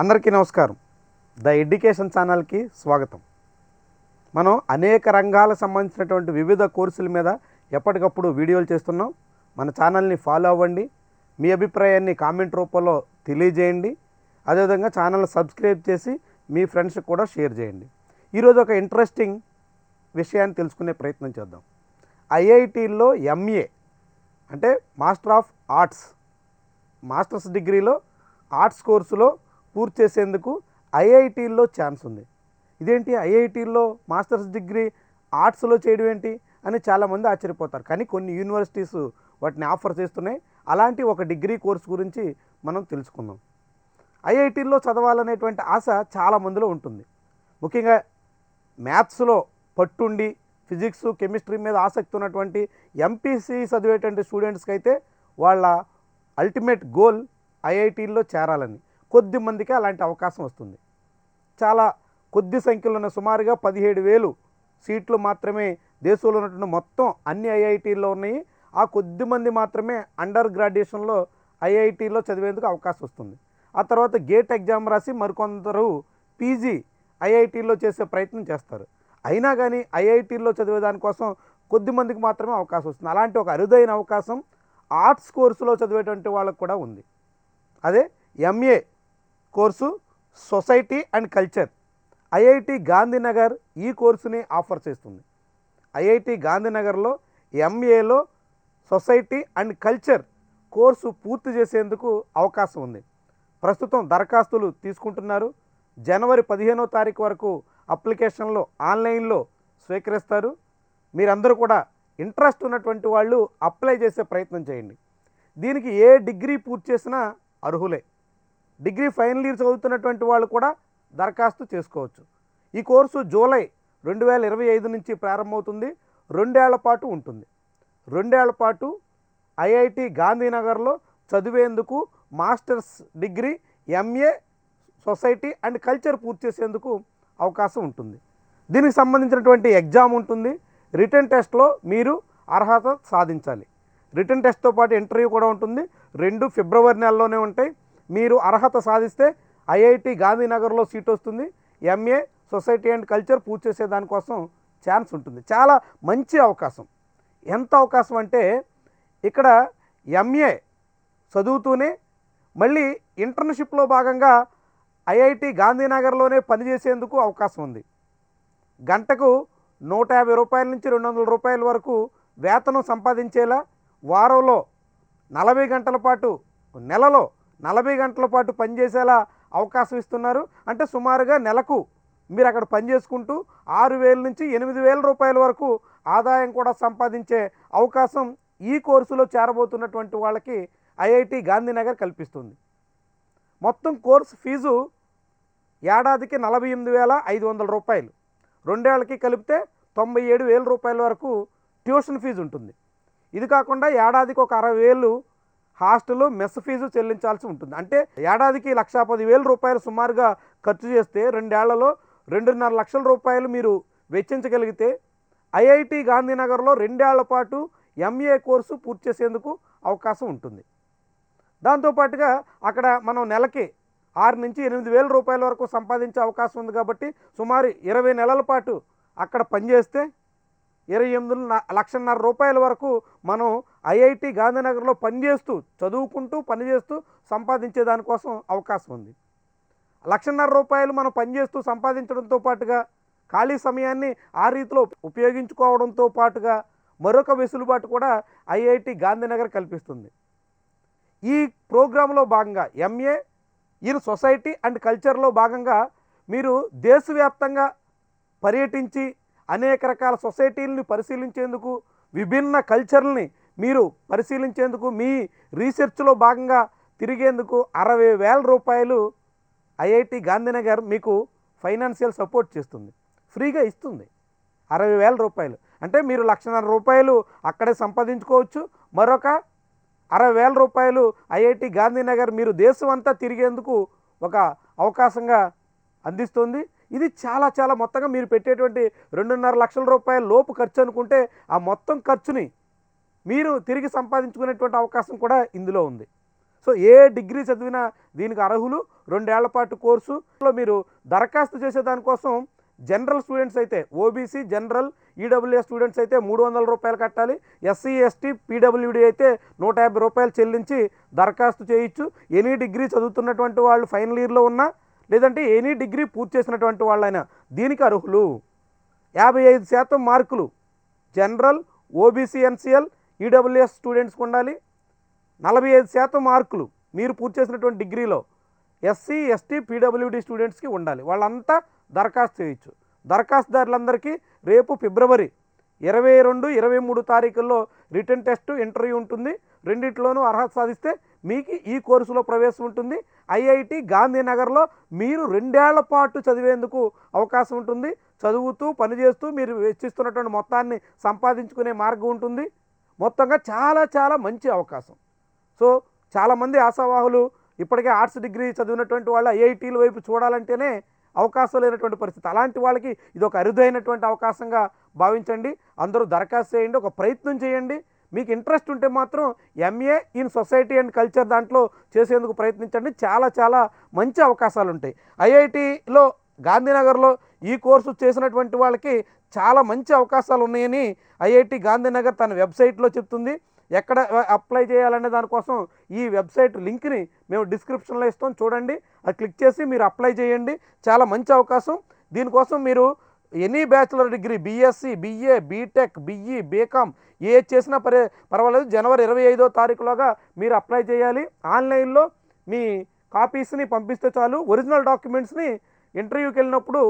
అందరికీ నమస్కారం. The education ఛానల్కి స్వాగతం. మనం అనేక రంగాలకు సంబంధించినటువంటి వివిధ కోర్సుల మీద ఎప్పటికప్పుడు వీడియోలు చేస్తున్నాం. మన ఛానల్ని ఫాలో అవ్వండి. మీ అభిప్రాయాన్ని కామెంట్ రూపంలో తెలియజేయండి. అదేవిధంగా ఛానల్ సబ్స్క్రైబ్ చేసి మీ ఫ్రెండ్స్కి కూడా షేర్ చేయండి. ఈరోజు ఒక ఇంట్రెస్టింగ్ విషయాన్ని తెలుసుకునే ప్రయత్నం చేద్దాం. ఐఐటీల్లో ఎంఏ అంటే మాస్టర్ ఆఫ్ ఆర్ట్స్ మాస్టర్స్ డిగ్రీలో ఆర్ట్స్ కోర్సులో పూర్తి చేసేందుకు ఐఐటీల్లో ఛాన్స్ ఉంది. ఇదేంటి? ఐఐటీల్లో మాస్టర్స్ డిగ్రీ ఆర్ట్స్లో చేయడం ఏంటి? అని చాలామంది ఆశ్చర్యపోతారు. కానీ కొన్ని యూనివర్సిటీస్ వాటిని ఆఫర్ చేస్తున్నాయి. అలాంటి ఒక డిగ్రీ కోర్స్ గురించి మనం తెలుసుకుందాం. ఐఐటీల్లో చదవాలనేటువంటి ఆశ చాలామందిలో ఉంటుంది. ముఖ్యంగా మ్యాథ్స్లో పట్టుండి ఫిజిక్స్ కెమిస్ట్రీ మీద ఆసక్తి ఉన్నటువంటి ఎంపీసీ చదివేటువంటి స్టూడెంట్స్కి అయితే వాళ్ళ అల్టిమేట్ గోల్ ఐఐటీల్లో చేరాలని. కొద్ది మందికి అలాంటి అవకాశం వస్తుంది. చాలా కొద్ది సంఖ్యలో ఉన్న సుమారుగా పదిహేడు వేలు సీట్లు మాత్రమే దేశంలో ఉన్నటువంటి మొత్తం అన్ని ఐఐటీల్లో ఉన్నాయి. ఆ కొద్ది మంది మాత్రమే అండర్ గ్రాడ్యుయేషన్లో ఐఐటీలో చదివేందుకు అవకాశం వస్తుంది. ఆ తర్వాత గేట్ ఎగ్జామ్ రాసి మరికొందరు పీజీ ఐఐటీలో చేసే ప్రయత్నం చేస్తారు. అయినా కానీ ఐఐటీల్లో చదివే దానికోసం కొద్ది మందికి మాత్రమే అవకాశం వస్తుంది. అలాంటి ఒక అరుదైన అవకాశం ఆర్ట్స్ కోర్సులో చదివేటువంటి వాళ్ళకు కూడా ఉంది. అదే MA course society and culture. IIT Gandhinagar ఈ కోర్సుని ఆఫర్ చేస్తుంది. ఐఐటి గాంధీనగర్లో ఎంఏలో సొసైటీ అండ్ కల్చర్ కోర్సు పూర్తి చేసేందుకు అవకాశం ఉంది. ప్రస్తుతం దరఖాస్తులు తీసుకుంటున్నారు. జనవరి పదిహేనో తారీఖు వరకు అప్లికేషన్లో ఆన్లైన్లో స్వీకరిస్తారు. మీరందరూ కూడా ఇంట్రెస్ట్ ఉన్నటువంటి వాళ్ళు అప్లై చేసే ప్రయత్నం చేయండి. దీనికి ఏ డిగ్రీ పూర్తి చేసినా అర్హులే. డిగ్రీ ఫైనల్ ఇయర్ చదువుతున్నటువంటి వాళ్ళు కూడా దరఖాస్తు చేసుకోవచ్చు. ఈ కోర్సు జూలై రెండు వేల ఇరవై ఐదు నుంచి ప్రారంభమవుతుంది. రెండేళ్ళ పాటు ఉంటుంది. రెండేళ్ళ పాటు ఐఐటి గాంధీనగర్లో చదివేందుకు masters degree MA society and culture పూర్తి చేసేందుకు అవకాశం ఉంటుంది. దీనికి సంబంధించినటువంటి ఎగ్జామ్ ఉంటుంది. రిటర్న్ టెస్ట్లో మీరు అర్హత సాధించాలి. రిటర్న్ టెస్ట్తో పాటు ఇంటర్వ్యూ కూడా ఉంటుంది. రెండు ఫిబ్రవరి నెలలోనే ఉంటాయి. మీరు అర్హత సాధిస్తే ఐఐటి గాంధీనగర్లో సీట్ వస్తుంది. ఎంఏ సొసైటీ అండ్ కల్చర్ పూర్తి చేసే దానికోసం ఛాన్స్ ఉంటుంది. చాలా మంచి అవకాశం. ఎంత అవకాశం అంటే ఇక్కడ ఎంఏ చదువుతూనే మళ్ళీ ఇంటర్న్షిప్లో భాగంగా ఐఐటి గాంధీనగర్లోనే పనిచేసేందుకు అవకాశం ఉంది. గంటకు నూట యాభై రూపాయల నుంచి రెండు వందల రూపాయల వరకు వేతనం సంపాదించేలా వారంలో నలభై గంటల పాటు నెలలో నలభై గంటల పాటు పనిచేసేలా అవకాశం ఇస్తున్నారు. అంటే సుమారుగా నెలకు మీరు అక్కడ పని చేసుకుంటూ ఆరు వేల నుంచి ఎనిమిది వేల రూపాయల వరకు ఆదాయం కూడా సంపాదించే అవకాశం ఈ కోర్సులో చేరబోతున్నటువంటి వాళ్ళకి ఐఐటి గాంధీనగర్ కల్పిస్తుంది. మొత్తం కోర్సు ఫీజు ఏడాదికి నలభై ఎనిమిది వేల ఐదు వందల రూపాయలు. రెండేళ్ళకి కలిపితే తొంభై ఏడు వేల రూపాయల వరకు ట్యూషన్ ఫీజు ఉంటుంది. ఇది కాకుండా ఏడాదికి ఒక అరవై వేలు హాస్టల్ మెస్ ఫీజు చెల్లించాల్సి ఉంటుంది. అంటే ఏడాదికి లక్షా పది వేల రూపాయలు సుమారుగా ఖర్చు చేస్తే రెండేళ్ళలో రెండున్నర లక్షల రూపాయలు మీరు వెచ్చించగలిగితే ఐఐటి గాంధీనగర్లో రెండేళ్ళ పాటు ఎంఏ కోర్సు పూర్తి చేసేందుకు అవకాశం ఉంటుంది. దాంతోపాటుగా అక్కడ మనం నెలకి ఆరు నుంచి ఎనిమిది వేల రూపాయల వరకు సంపాదించే అవకాశం ఉంది కాబట్టి సుమారు ఇరవై నెలల పాటు అక్కడ పనిచేస్తే ఇరవై ఎనిమిది లక్షన్నర రూపాయల వరకు మనం ఐఐటి గాంధీనగర్లో పనిచేస్తూ చదువుకుంటూ పనిచేస్తూ సంపాదించే దానికోసం అవకాశం ఉంది. లక్షన్నర రూపాయలు మనం పనిచేస్తూ సంపాదించడంతో పాటుగా ఖాళీ సమయాన్ని ఆ రీతిలో ఉపయోగించుకోవడంతో పాటుగా మరొక వెసులుబాటు కూడా ఐఐటి గాంధీనగర్ కల్పిస్తుంది. ఈ ప్రోగ్రాంలో భాగంగా ఎంఏ ఇన్ సొసైటీ అండ్ కల్చర్లో భాగంగా మీరు దేశవ్యాప్తంగా పర్యటించి అనేక రకాల సొసైటీలని పరిశీలించేందుకు విభిన్న కల్చర్లని మీరు పరిశీలించేందుకు మీ రీసెర్చ్లో భాగంగా తిరిగేందుకు అరవై వేల రూపాయలు ఐఐటి గాంధీనగర్ మీకు ఫైనాన్షియల్ సపోర్ట్ చేస్తుంది. ఫ్రీగా ఇస్తుంది. అరవై వేల రూపాయలు. అంటే మీరు లక్షన్నర రూపాయలు అక్కడే సంపాదించుకోవచ్చు. మరొక అరవై వేల రూపాయలు ఐఐటి గాంధీనగర్ మీరు దేశం అంతా తిరిగేందుకు ఒక అవకాశంగా అందిస్తుంది. ఇది చాలా చాలా మొత్తంగా మీరు పెట్టేటువంటి రెండున్నర లక్షల రూపాయల లోపు ఖర్చు అనుకుంటే ఆ మొత్తం ఖర్చుని మీరు తిరిగి సంపాదించుకునేటువంటి అవకాశం కూడా ఇందులో ఉంది. సో ఏ డిగ్రీ చదివినా దీనికి అర్హులు. రెండేళ్ళ పాటు కోర్సులో మీరు దరఖాస్తు చేసే దానికోసం జనరల్ స్టూడెంట్స్ అయితే ఓబీసీ జనరల్ ఈడబ్ల్యూఎస్ స్టూడెంట్స్ అయితే మూడు వందల రూపాయలు కట్టాలి. ఎస్సీ ఎస్టీ పీడబ్ల్యూడి అయితే నూట యాభై రూపాయలు చెల్లించి దరఖాస్తు చేయొచ్చు. ఎనీ డిగ్రీ చదువుతున్నటువంటి వాళ్ళు ఫైనల్ ఇయర్లో ఉన్నా లేదంటే ఎనీ డిగ్రీ పూర్తి చేసినటువంటి వాళ్ళైనా దీనికి అర్హులు. యాభై ఐదు శాతం మార్కులు. జనరల్ ఓబీసీ ఎన్సీఎల్ ఈడబ్ల్యూఎస్ స్టూడెంట్స్కి ఉండాలి. నలభై ఐదు శాతం మార్కులు మీరు పూర్తి చేసినటువంటి డిగ్రీలో ఎస్సీ ఎస్టీ పీడబ్ల్యూడి స్టూడెంట్స్కి ఉండాలి. వాళ్ళంతా దరఖాస్తు చేయొచ్చు. దరఖాస్తుదారులందరికీ రేపు ఫిబ్రవరి ఇరవై రెండు ఇరవై మూడు తారీఖుల్లో రిటర్న్ టెస్ట్ ఇంటర్వ్యూ ఉంటుంది. రెండిట్లోనూ అర్హత సాధిస్తే మీకు ఈ కోర్సులో ప్రవేశం ఉంటుంది. ఐఐటి గాంధీనగర్లో మీరు రెండేళ్ళ పాటు చదివేందుకు అవకాశం ఉంటుంది. చదువుతూ పనిచేస్తూ మీరు వెచ్చిస్తున్నటువంటి మొత్తాన్ని సంపాదించుకునే మార్గం ఉంటుంది. మొత్తంగా చాలా చాలా మంచి అవకాశం. సో చాలామంది ఆశావాహులు ఇప్పటికే ఆర్ట్స్ డిగ్రీ చదివినటువంటి వాళ్ళు ఐఐటీల వైపు చూడాలంటేనే అవకాశం లేనటువంటి పరిస్థితి. అలాంటి వాళ్ళకి ఇది ఒక అరుదైనటువంటి అవకాశంగా భావించండి. అందరూ దరఖాస్తు చేయండి ఒక ప్రయత్నం చేయండి. మీకు ఇంట్రెస్ట్ ఉంటే మాత్రం MA in society and culture దాంట్లో చేసేందుకు ప్రయత్నించండి. చాలా చాలా మంచి అవకాశాలు ఉంటాయి ఐఐటిలో గాంధీనగర్లో ఈ కోర్సు చేసినటువంటి వాళ్ళకి చాలా మంచి అవకాశాలు ఉన్నాయని ఐఐటి గాంధీనగర్ తన వెబ్సైట్లో చెప్తుంది. ఎక్కడ అప్లై చేయాలనే దానికోసం ఈ వెబ్సైట్ లింక్ని మేము డిస్క్రిప్షన్లో ఇస్తాం. చూడండి అది క్లిక్ చేసి మీరు అప్లై చేయండి. చాలా మంచి అవకాశం. దీనికోసం మీరు any bachelor degree BSc BA BTech BE BCom ఏ చేసినా పరే పర్వాలేదు. జనవరి ఇరవై ఐదో తారీఖులోగా మీరు అప్లై చేయాలి. ఆన్లైన్లో మీ కాపీస్ని పంపిస్తే చాలు. ఒరిజినల్ డాక్యుమెంట్స్ని ఇంటర్వ్యూకి వెళ్ళినప్పుడు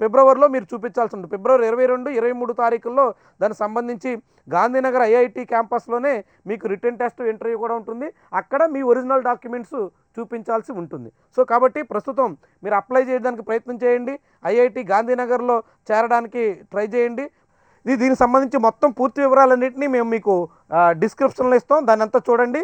ఫిబ్రవరిలో మీరు చూపించాల్సి ఉంటుంది. ఫిబ్రవరి ఇరవై రెండు ఇరవై మూడు తారీఖుల్లో దానికి సంబంధించి గాంధీనగర్ ఐఐటి క్యాంపస్లోనే మీకు రిటర్న్ టెస్ట్ ఇంటర్వ్యూ కూడా ఉంటుంది. అక్కడ మీ ఒరిజినల్ డాక్యుమెంట్స్ చూపించాల్సి ఉంటుంది. సో కాబట్టి ప్రస్తుతం మీరు అప్లై చేయడానికి ప్రయత్నం చేయండి. ఐఐటి గాంధీనగర్లో చేరడానికి ట్రై చేయండి. ఇది దీనికి సంబంధించి మొత్తం పూర్తి వివరాలన్నింటినీ మేము మీకు డిస్క్రిప్షన్లో ఇస్తాం. దాన్ని అంతా చూడండి.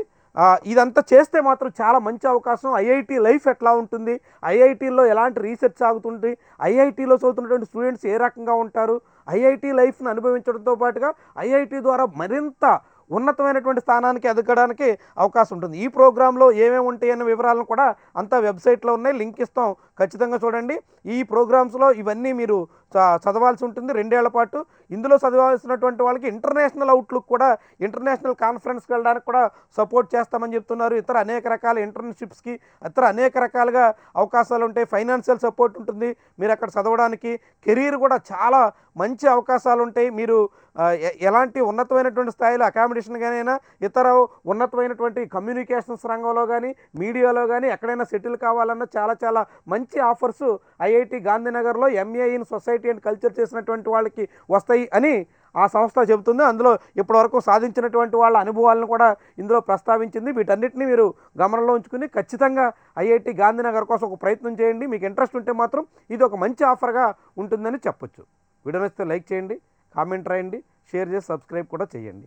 ఇదంతా చేస్తే మాత్రం చాలా మంచి అవకాశం. ఐఐటి లైఫ్ ఎట్లా ఉంటుంది? ఐఐటీలో ఎలాంటి రీసెర్చ్ సాగుతుంది ఐఐటీలో చదువుతున్నటువంటి స్టూడెంట్స్ ఏ రకంగా ఉంటారు? ఐఐటి లైఫ్ను అనుభవించడంతో పాటుగా ఐఐటి ద్వారా మరింత ఉన్నతమైనటువంటి స్థానానికి ఎదగడానికి అవకాశం ఉంటుంది. ఈ ప్రోగ్రాంలో ఏమేమి ఉంటాయి అనే వివరాలను కూడా అంతా వెబ్సైట్లో ఉన్నాయి. లింక్ ఇస్తాం. ఖచ్చితంగా చూడండి. ఈ ప్రోగ్రామ్స్లో ఇవన్నీ మీరు చ- చదవాల్సి ఉంటుంది. రెండేళ్ళ పాటు ఇందులో చదవాల్సినటువంటి వాళ్ళకి ఇంటర్నేషనల్ అవుట్లుక్ కూడా ఇంటర్నేషనల్ కాన్ఫరెన్స్కి వెళ్ళడానికి కూడా సపోర్ట్ చేస్తామని చెప్తున్నారు. ఇతర అనేక రకాల ఇంటర్న్షిప్స్కి ఇతర అనేక రకాలుగా అవకాశాలు ఉంటాయి. ఫైనాన్షియల్ సపోర్ట్ ఉంటుంది. మీరు అక్కడ చదవడానికి కెరీర్ కూడా చాలా మంచి అవకాశాలు ఉంటాయి. మీరు ఎలాంటి ఉన్నతమైనటువంటి స్థాయిలో అకామిడేషన్ గానైనా ఇతర ఉన్నతమైనటువంటి కమ్యూనికేషన్స్ రంగంలో కానీ మీడియాలో కానీ ఎక్కడైనా సెటిల్ కావాలన్నా చాలా చాలా మంచి offers IIT గాంధీనగర్లో MA in society and culture చేసినటువంటి వాళ్ళకి వస్తాయి అని ఆ సంస్థ చెబుతుంది. అందులో ఇప్పటివరకు సాధించినటువంటి వాళ్ళ అనుభవాలను కూడా ఇందులో ప్రస్తావించింది. వీటన్నిటిని మీరు గమనంలో ఉంచుకుని ఖచ్చితంగా ఐఐటి గాంధీనగర్ కోసం ఒక ప్రయత్నం చేయండి. మీకు ఇంట్రెస్ట్ ఉంటే మాత్రం ఇది ఒక మంచి ఆఫర్గా ఉంటుందని చెప్పొచ్చు. వీడియో నచ్చితే లైక్ చేయండి కామెంట్ రాయండి షేర్ చేసి సబ్స్క్రైబ్ కూడా చేయండి.